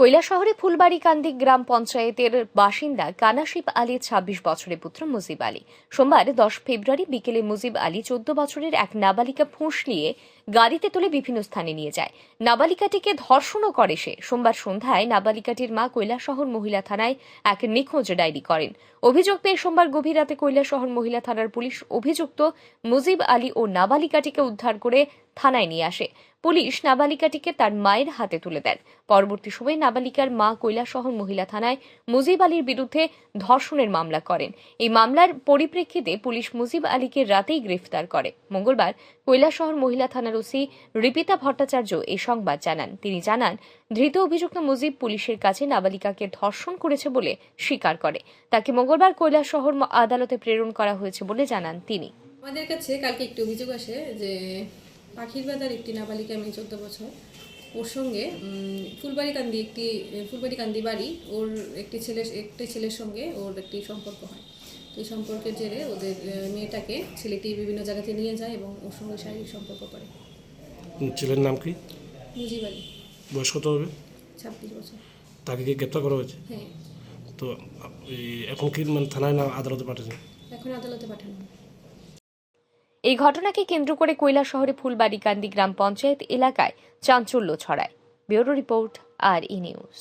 কৈলাসহরে ফুলবাড়িকান্দি গ্রাম পঞ্চায়েতের বাসিন্দা কানাশিব আলীর ছাব্বিশ বছরের পুত্র মুজিব আলী। সোমবার দশ ফেব্রুয়ারি বিকেলে মুজিব আলী চোদ্দ বছরের এক নাবালিকা ফুঁস নিয়ে গাড়িতে তুলে বিভিন্ন স্থানে নিয়ে যায়। নাবালিকাটিকে ধর্ষণও করে সে। সোমবার সন্ধ্যায় নাবালিকাটির মা কৈলাসহর মহিলা থানায় এক নিখোঁজ ডায়েরি করেন। অভিযোগ পেয়ে সোমবার গভীর রাতে কৈলাসহর মহিলা থানার পুলিশ অভিযুক্ত মুজিব আলী ও নাবালিকাটিকে উদ্ধার করে থানায় নিয়ে আসে। পুলিশ নাবালিকাটিকে তার মায়ের হাতে তুলে দেন। পরবর্তী সময়ে নাবালিকার মা কৈলাসহর মহিলা থানায় মুজিব আলীর বিরুদ্ধে ধর্ষণের মামলা করেন। এই মামলার পরিপ্রেক্ষিতে পুলিশ মুজিব আলীকে রাতেই গ্রেফতার করে। মঙ্গলবার কৈলাসহর মহিলা থানার ওসি রিপিতা ভট্টাচার্য এই সংবাদ জানান। তিনি জানান, ধৃত অভিযুক্ত মুজিব পুলিশের কাছে নাবালিকাকে ধর্ষণ করেছে বলে স্বীকার করে। তাকে মঙ্গলবার কৈলাসহর আদালতে প্রেরণ করা হয়েছে বলে জানান তিনি। আমাদের কাছে কালকে একটি অভিযোগ আসে যে পাখির বাজার একটি নাবালিকা মেয়ে চোদ্দ বছর। ওর সঙ্গে ফুলবাড়িকান্দি একটি ফুলবাড়িকান্দি বাড়ি ওর একটি ছেলে একটি ছেলের সঙ্গে ওর একটি সম্পর্ক হয়। তো এই সম্পর্কের জেরে ওদের মেয়েটাকে ছেলেটি বিভিন্ন জায়গাতে নিয়ে যায় এবং ওর সঙ্গে শারীরিক সম্পর্ক করে। ছেলের নাম কি? মুজিব আলী বয়স কত হবে? ছাব্বিশ বছর। তাকে কি গ্রেপ্তার করা হয়েছে? হ্যাঁ। তো এখন কি মানে থানায় না আদালতে পাঠিয়েছে? এখন আদালতে পাঠানো। এই ঘটনাকে কেন্দ্র করে কৈলা শহরে ফুলবাড়িকান্দি গ্রাম পঞ্চায়েত এলাকায় চাঞ্চল্য ছড়ায়। Bureau report R E news.